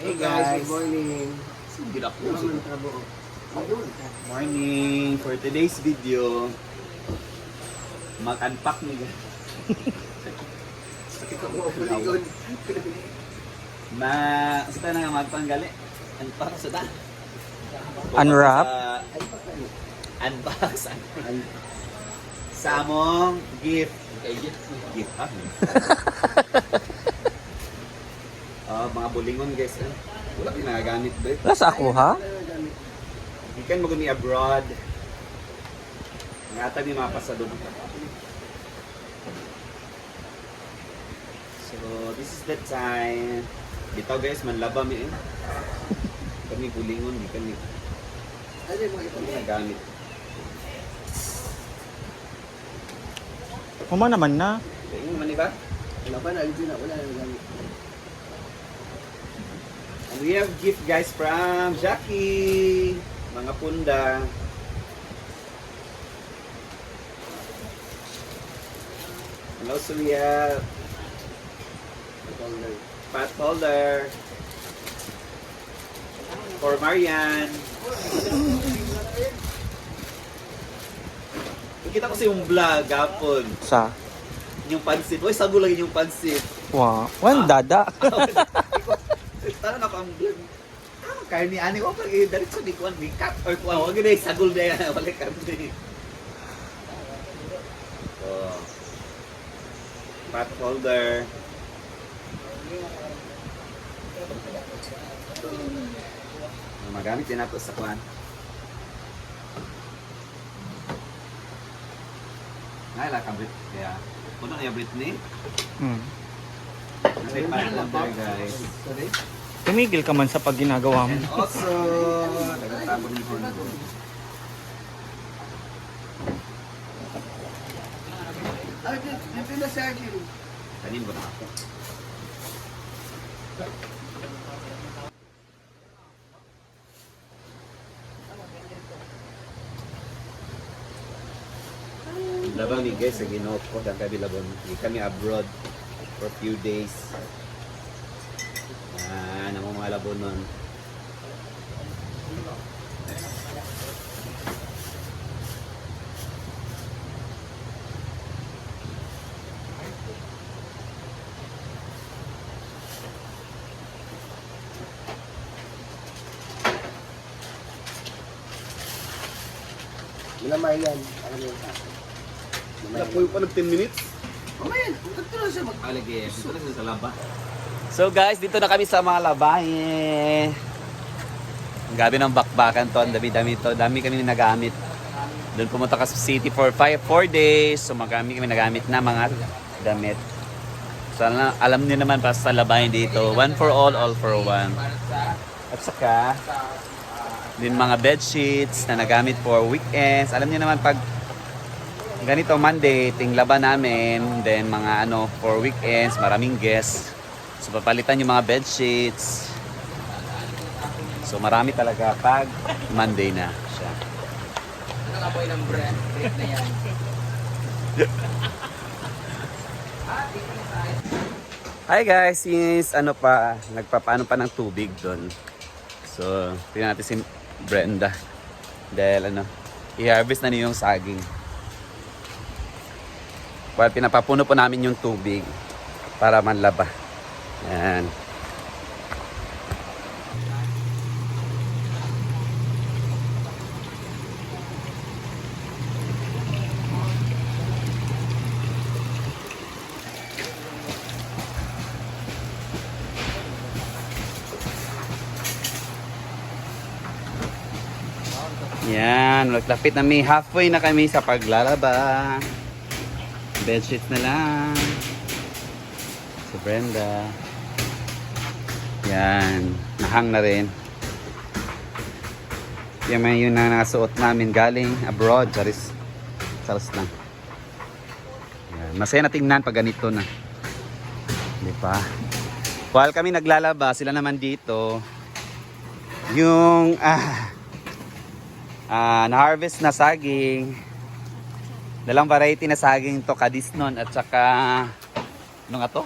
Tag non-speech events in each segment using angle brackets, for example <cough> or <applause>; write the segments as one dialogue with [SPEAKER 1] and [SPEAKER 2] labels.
[SPEAKER 1] Hey guys.
[SPEAKER 2] Good morning.
[SPEAKER 1] Good afternoon. Morning. For today's video, mag-unpack ni
[SPEAKER 2] Puligon.
[SPEAKER 1] Ma, sa na nga magpanggali. Unpack sa ta.
[SPEAKER 3] Unwrap?
[SPEAKER 1] Unbox. Sa among gift. Gift. Gift. <laughs> Ah. Ah, mga bulingon guys. eh. Wala kayo nagagamit ba?
[SPEAKER 3] Nasa ako ha?
[SPEAKER 1] Ikan mo ni abroad. Ngata ni mapasadong. So, this is the time. Dito guys, manlaba mi eh. Kami bulingon, di kami
[SPEAKER 2] Ano yung mga ito?
[SPEAKER 1] nagamit.
[SPEAKER 3] Kuma naman na.
[SPEAKER 1] Tingin man ba?
[SPEAKER 2] Wala pa na. Wala na gamit.
[SPEAKER 1] We have gift guys from Jackie. Mga punda. And also we have
[SPEAKER 2] Folder.
[SPEAKER 1] pot holder for Marian. Nakita ko sa yung vlog hapon.
[SPEAKER 3] Sa?
[SPEAKER 1] Yung pansit. Uy, sago lang yung pansit.
[SPEAKER 3] Wow. Wan dada. <laughs>
[SPEAKER 1] Tara na ko ang vlog. Ah, Kaya ni Ani ko pag diretso di kuan di cut or kuan wag na sagol na <laughs> yan wala kami. Oh. Pot holder. Ah, Magamit din ako sa kuan. Ay, la ka Brit. Kaya, puno yung Britney.
[SPEAKER 3] Hmm.
[SPEAKER 1] May pot holder guys.
[SPEAKER 2] Sorry?
[SPEAKER 3] Tumigil ka man sa pag ginagawa mo.
[SPEAKER 1] Also, nagtatapon ni Juan.
[SPEAKER 2] Ah, dito na sa akin.
[SPEAKER 1] Kanin na ako. Labang ni guys, sa ginoo ko, dahil kami labang. Kami abroad for few days. Ah, namo mga labon nun.
[SPEAKER 2] Malamay yan. Alam mo yung tapo.
[SPEAKER 1] Wala po yung pa nag 10 minutes.
[SPEAKER 2] Mamaya. Ito na siya mag...
[SPEAKER 1] Alagi, dito na sa laba. So guys, dito na kami sa mga labahe. Ang gabi ng bakbakan to, ang dami-dami to. Dami kami nagamit. Doon pumunta ka sa city for 5 4 days. So magami kami nagamit na mga damit. So alam, alam niyo naman para sa labahe dito, one for all, all for one. At saka, din mga bed sheets na nagamit for weekends. Alam niyo naman pag ganito Monday, tinglaban namin, then mga ano, for weekends, maraming guests. So papalitan yung mga bed sheets. So marami talaga pag Monday na siya.
[SPEAKER 2] Nakapoy ng brand. Break na yan.
[SPEAKER 1] Hi guys, since ano pa, nagpapaano pa ng tubig doon. So, tingnan natin si Brenda. Dahil ano, i-harvest na niyo yung saging. Well, pinapapuno po namin yung tubig para manlaba. Yan. Yan, maglapit na may halfway na kami sa paglalaba. Bedsheet na lang. Si Brenda. Yan, nahang na rin. Yan may yun na nasuot namin galing abroad. Charis. Charis lang. Yan. Masaya na tingnan pag ganito na. Di ba? While kami naglalaba, sila naman dito. Yung, ah, ah, na-harvest na saging. Dalang variety na saging to, kadisnon at saka ano nga to?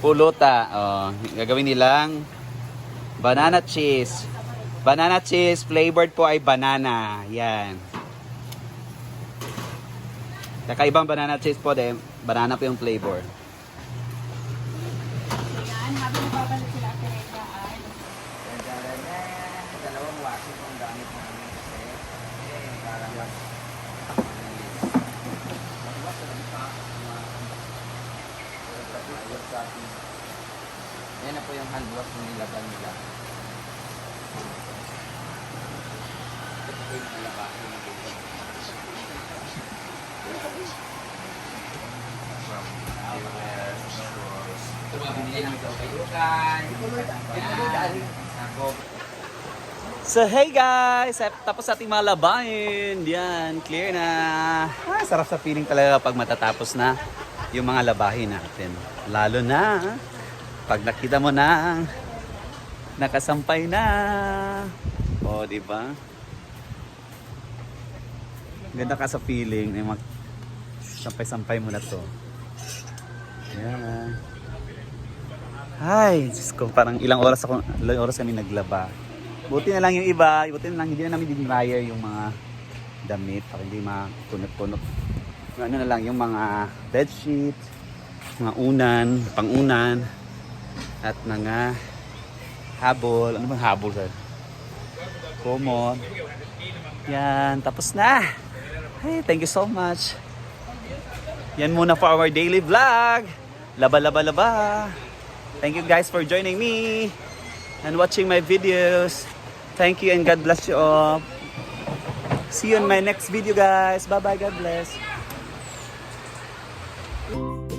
[SPEAKER 1] Puluta. Oh, gagawin nilang banana cheese. Banana cheese flavored po ay banana. Yan. Kakaibang banana cheese po din. Banana po yung flavor.
[SPEAKER 4] Yan, habang babalik sila Ate Rhea ay
[SPEAKER 1] Dalawang washing ang gamit namin kasi eh, parang lang Yan na po yung hand wash na nilaban nila. Ito po yung nalabahin na dito. So hey guys, tapos sa ating mga labahin. Yan, clear na. Ah, sarap sa feeling talaga pag matatapos na yung mga labahin natin. Lalo na pag nakita mo na nakasampay na. O, di ba? Ganda ka sa feeling. Yung mag sampay-sampay mo na to. Yan. Ay, Diyos ko, parang ilang oras ako, ilang oras kami naglaba. Buti na lang yung iba, buti na lang hindi na namin dinryer yung mga damit para hindi makunot-kunot. Ano na lang, yung mga bedsheet, mga unan, pangunan, at mga habol. Ano bang habol sir? Common. Yan, tapos na. Hey, thank you so much. Yan muna for our daily vlog. Laba, laba, laba. Thank you guys for joining me and watching my videos. Thank you and God bless you all. See you in my next video guys. Bye bye. God bless. Bye. <laughs>